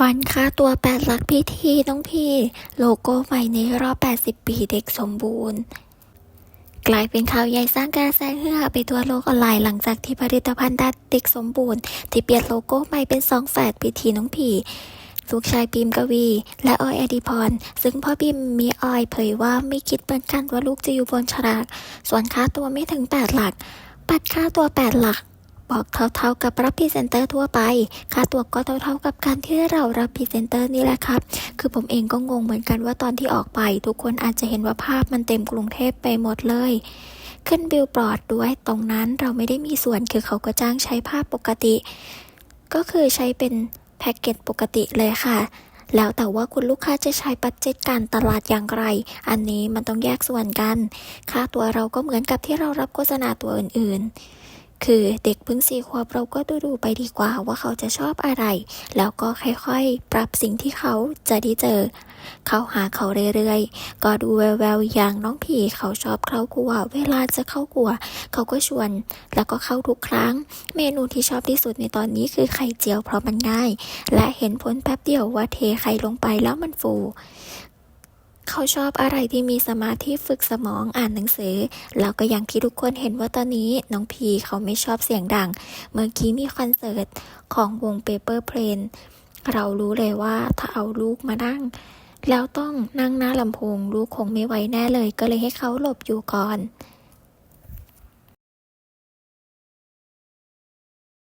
ฟันค่าตัวแปดหลักพี่ทีน้องพี่ โลโก้ใหม่ในรอบ 80 ปีเด็กสมบูรณ์ กลายเป็นข่าวใหญ่สร้างกระแสฮือฮาไปทั่วโลกออนไลน์หลังจากที่ผลิตภัณฑ์ดัดเด็กสมบูรณ์ ที่เปลี่ยนโลโก้ใหม่เป็นสองแฝดพี่ทีน้องพี่ลูกชายปิมกวี และออยอดิพร ซึ่งพ่อปิมมีออยเผยว่าไม่คิดเหมือนกันว่าลูกจะอยู่บนฉลาก ส่วนค่าตัวไม่ถึง 8 หลัก ปัดค่าตัว 8 หลัก บอกเท่าๆกับรับพรีเซนเตอร์ทั่วไป ค่าตัวก็เท่าๆกับการที่เรารับพรีเซนเตอร์นี่แหละครับ คือผมเองก็งงเหมือนกันว่าตอนที่ออกไป ทุกคนอาจจะเห็นว่าภาพมันเต็มกรุงเทพไปหมดเลย ขึ้นบิลบอร์ดด้วยตรงนั้นเราไม่ได้มีส่วนคือเขาก็จ้างใช้ภาพปกติ ก็คือใช้เป็นแพ็กเกจปกติเลยค่ะแล้วแต่ว่าคุณลูกค้าจะใช้บัตเจ็ตการตลาดอย่างไร อันนี้มันต้องแยกส่วนกัน ค่าตัวเราก็เหมือนกับที่เรารับโฆษณาตัวอื่นๆ คือเด็กเพิ่งสี่ขวบเราก็ดูดูไปดีกว่าว่าเขาจะชอบอะไร แล้วก็ค่อยๆ ปรับสิ่งที่เขาจะได้เจอ เขาหาเขาเรื่อยๆ ก็ดูแววๆอย่างน้องผีเขาชอบเข้าครัว เวลาจะเข้าครัว เขาก็ชวน แล้วก็เข้าทุกครั้ง เมนูที่ชอบที่สุดในตอนนี้คือไข่เจียวเพราะมันง่าย และเห็นผลแป๊บเดียวว่าเทไข่ลงไปแล้วมันฟู เขาชอบอะไรที่มีสมาธิฝึกสมองอ่านหนังสือ แล้วก็อย่างที่ทุกคนเห็นว่าตอนนี้น้องพีเขาไม่ชอบเสียงดัง เมื่อกี้มีคอนเสิร์ตของวง Paper Plane เรารู้เลยว่าถ้าเอาลูกมานั่ง แล้วต้องนั่งหน้าลำโพงลูกคงไม่ไหวแน่เลย ก็เลยให้เขาหลบอยู่ก่อน